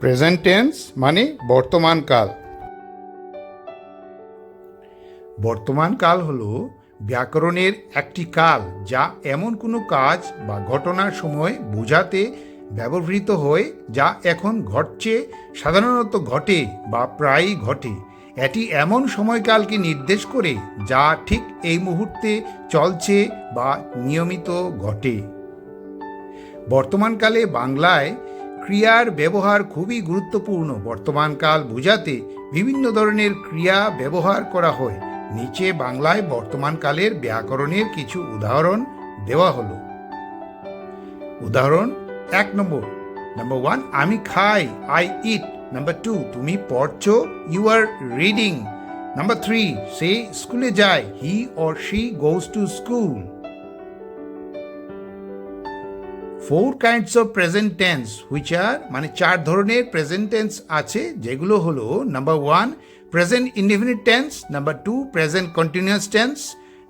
Present tense মানে বর্তমান কাল। বর্তমান কাল হল ব্যাকরণের একটি কাল যা এমন কোনো কাজ বা ঘটনার সময় বোঝাতে ব্যবহৃত হয় যা এখন ঘটছে, সাধারণত ঘটে বা প্রায়ই ঘটে। এটি এমন সময়কালকে নির্দেশ করে যা ঠিক এই মুহূর্তে চলছে বা নিয়মিত ঘটে। বর্তমানকালে বাংলায় ক্রিয়ার ব্যবহার খুবই গুরুত্বপূর্ণ। বর্তমানকাল বোঝাতে বিভিন্ন ধরনের ক্রিয়া ব্যবহার করা হয়। নিচে বাংলায় বর্তমানকালের ব্যাকরণের কিছু উদাহরণ দেওয়া হলো। উদাহরণ, এক নম্বর। নাম্বার ওয়ান, আমি খাই, আই ইট। নাম্বার টু, তুমি পড়ছো, you are reading. Number three, সে স্কুলে যায়, he or she goes to school. Four kinds of present tense which are মানে চার ধরনের প্রেজেন্ট টেন্স আছে, যেগুলো হলো number one present indefinite tense number two present continuous tense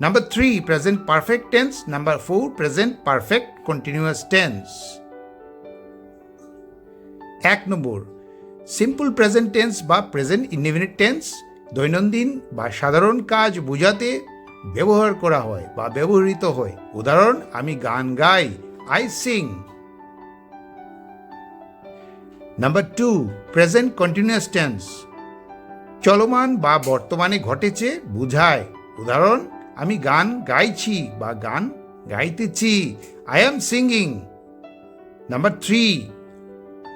number three present perfect tense number four present perfect continuous tense এক নম্বর simple present tense বা present indefinite tense দৈনন্দিন বা সাধারণ কাজ বোঝাতে ব্যবহার করা হয় বা ব্যবহৃত হয়। উদাহরণ, আমি গান গাই I sing number two present continuous tense চলমান বা বর্তমানে ঘটেছে, বোঝায়। উদাহরণ, আমি গান গাইছি বা গান গাইতেছি। I am singing number three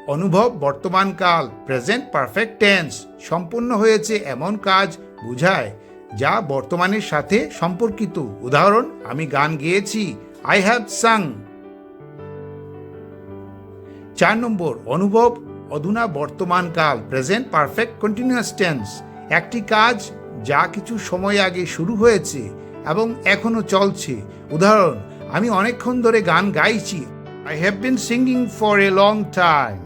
অনুভব বর্তমানকাল প্রেজেন্ট পারফেক্ট টেন্স সম্পূর্ণ হয়েছে এমন কাজ, বোঝায়, যা বর্তমানের সাথে সম্পর্কিত। উদাহরণ, আমি গান গেয়েছি আই হ্যাভ সাং চার নম্বর, অনুভব, অধুনা বর্তমানকাল প্রেজেন্ট পারফেক্ট কন্টিনিউয়াস টেন্স একটি কাজ, যা কিছু সময় আগে শুরু হয়েছে এবং এখনও চলছে। উদাহরণ, আমি অনেকক্ষণ ধরে গান গাইছি। I have been singing for a long time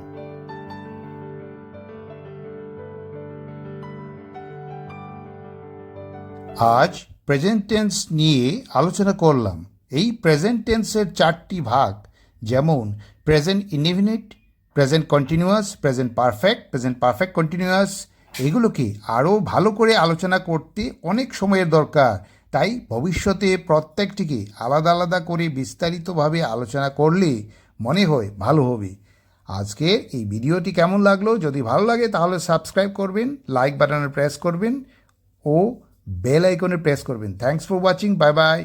আজ প্রেজেন্ট টেন্স নিয়ে আলোচনা করলাম। এই প্রেজেন্ট টেন্সের চারটি ভাগ যেমন present indefinite present continuous present perfect present perfect continuous এগুলোকে আরও ভালো করে আলোচনা করতে অনেক সময়ের দরকার। তাই ভবিষ্যতে প্রত্যেকটিকে আলাদা আলাদা করে বিস্তারিতভাবে আলোচনা করলে মনে হয় ভালো হবে। আজকের এই ভিডিওটি কেমন লাগল? যদি ভালো লাগে তাহলে সাবস্ক্রাইব করবেন লাইক বাটনে প্রেস করবেন ও বেল আইকনে প্রেস করবেন। Thanks for watching bye bye